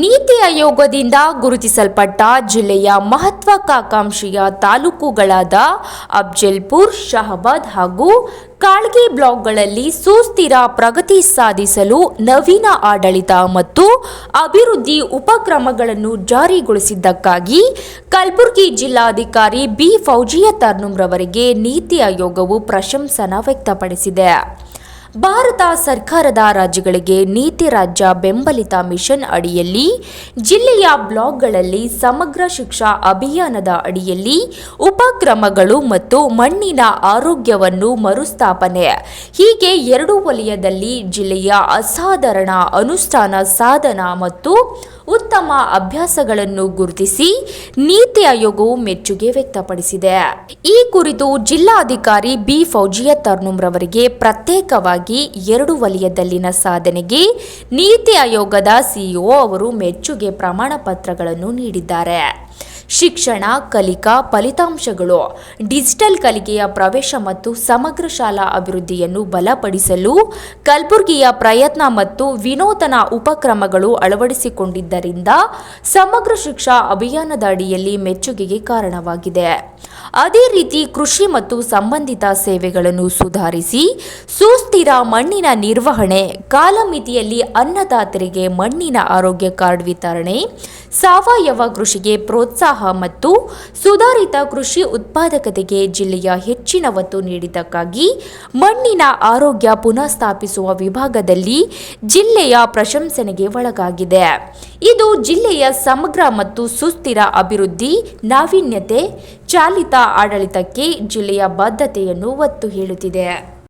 ನೀತಿ ಆಯೋಗದಿಂದ ಗುರುತಿಸಲ್ಪಟ್ಟ ಜಿಲ್ಲೆಯ ಮಹತ್ವಾಕಾಂಕ್ಷೆಯ ತಾಲೂಕುಗಳಾದ ಅಫ್ಜಲ್ಪುರ್ ಶಹಬಾದ್ ಹಾಗೂ ಕಾಳ್ಗಿ ಬ್ಲಾಕ್ಗಳಲ್ಲಿ ಸುಸ್ಥಿರ ಪ್ರಗತಿ ಸಾಧಿಸಲು ನವೀನ ಆಡಳಿತ ಮತ್ತು ಅಭಿವೃದ್ಧಿ ಉಪಕ್ರಮಗಳನ್ನು ಜಾರಿಗೊಳಿಸಿದ್ದಕ್ಕಾಗಿ ಕಲಬುರಗಿ ಜಿಲ್ಲಾಧಿಕಾರಿ ಬಿ. ಫೌಜಿಯಾ ತರ್ನುಮ್ರವರಿಗೆ ನೀತಿ ಆಯೋಗವು ಪ್ರಶಂಸನ ವ್ಯಕ್ತಪಡಿಸಿದೆ. ಭಾರತ ಸರ್ಕಾರದ ರಾಜ್ಯಗಳಿಗೆ ನೀತಿ ರಾಜ್ಯ ಬೆಂಬಲಿತ ಮಿಷನ್ ಅಡಿಯಲ್ಲಿ, ಜಿಲ್ಲೆಯ ಬ್ಲಾಕ್ಗಳಲ್ಲಿ ಸಮಗ್ರ ಶಿಕ್ಷಾ ಅಭಿಯಾನದ ಅಡಿಯಲ್ಲಿ ಉಪಕ್ರಮಗಳು ಮತ್ತು ಮಣ್ಣಿನ ಆರೋಗ್ಯವನ್ನು ಮರುಸ್ಥಾಪನೆ. ಹೀಗೆ ಎರಡು ವಲಯದಲ್ಲಿ ಜಿಲ್ಲೆಯ ಅಸಾಧಾರಣ ಅನುಷ್ಠಾನ ಸಾಧನ ಮತ್ತು ಉತ್ತಮ ಅಭ್ಯಾಸಗಳನ್ನು ಗುರುತಿಸಿ ನೀತಿ ಆಯೋಗವು ಮೆಚ್ಚುಗೆ ವ್ಯಕ್ತಪಡಿಸಿದೆ. ಈ ಕುರಿತು ಜಿಲ್ಲಾಧಿಕಾರಿ ಬಿ ಫೌಜಿಯಾ ತರ್ನುಮ್ರವರಿಗೆ ಪ್ರತ್ಯೇಕವಾಗಿ ಎರಡು ವಲಯದಲ್ಲಿನ ಸಾಧನೆಗೆ ನೀತಿ ಆಯೋಗದ ಸಿಇಒ ಅವರು ಮೆಚ್ಚುಗೆ ಪ್ರಮಾಣ ಪತ್ರಗಳನ್ನು ನೀಡಿದ್ದಾರೆ. ಶಿಕ್ಷಣ, ಕಲಿಕಾ, ಫಲಿತಾಂಶಗಳು, ಡಿಜಿಟಲ್ ಕಲಿಕೆಯ ಪ್ರವೇಶ ಮತ್ತು ಸಮಗ್ರ ಶಾಲಾ ಅಭಿವೃದ್ಧಿಯನ್ನು ಬಲಪಡಿಸಲು ಕಲಬುರಗಿಯ ಪ್ರಯತ್ನ ಮತ್ತು ವಿನೂತನ ಉಪಕ್ರಮಗಳು ಅಳವಡಿಸಿಕೊಂಡಿದ್ದರಿಂದ ಸಮಗ್ರ ಶಿಕ್ಷಾ ಅಭಿಯಾನದ ಅಡಿಯಲ್ಲಿ ಮೆಚ್ಚುಗೆಗೆ ಕಾರಣವಾಗಿದೆ. ಅದೇ ರೀತಿ ಕೃಷಿ ಮತ್ತು ಸಂಬಂಧಿತ ಸೇವೆಗಳನ್ನು ಸುಧಾರಿಸಿ ಸುಸ್ಥಿರ ಮಣ್ಣಿನ ನಿರ್ವಹಣೆ, ಕಾಲಮಿತಿಯಲ್ಲಿ ಅನ್ನದಾತರಿಗೆ ಮಣ್ಣಿನ ಆರೋಗ್ಯ ಕಾರ್ಡ್ ವಿತರಣೆ, ಸಾವಯವ ಕೃಷಿಗೆ ಪ್ರೋತ್ಸಾಹ ಮತ್ತು ಸುಧಾರಿತ ಕೃಷಿ ಉತ್ಪಾದಕತೆಗೆ ಜಿಲ್ಲೆಯ ಹೆಚ್ಚಿನ ಒತ್ತು ನೀಡಿದ್ದಕ್ಕಾಗಿ ಮಣ್ಣಿನ ಆರೋಗ್ಯ ಪುನಃಸ್ಥಾಪಿಸುವ ವಿಭಾಗದಲ್ಲಿ ಜಿಲ್ಲೆಯ ಪ್ರಶಂಸನೆಗೆ ಒಳಗಾಗಿದೆ. ಇದು ಜಿಲ್ಲೆಯ ಸಮಗ್ರ ಮತ್ತು ಸುಸ್ಥಿರ ಅಭಿವೃದ್ಧಿ, ನಾವೀನ್ಯತೆ, ಚಾಲಿತ ಆಡಳಿತಕ್ಕೆ ಜಿಲ್ಲೆಯ ಬದ್ಧತೆಯನ್ನು ಒತ್ತು ಹೇಳುತ್ತಿದೆ.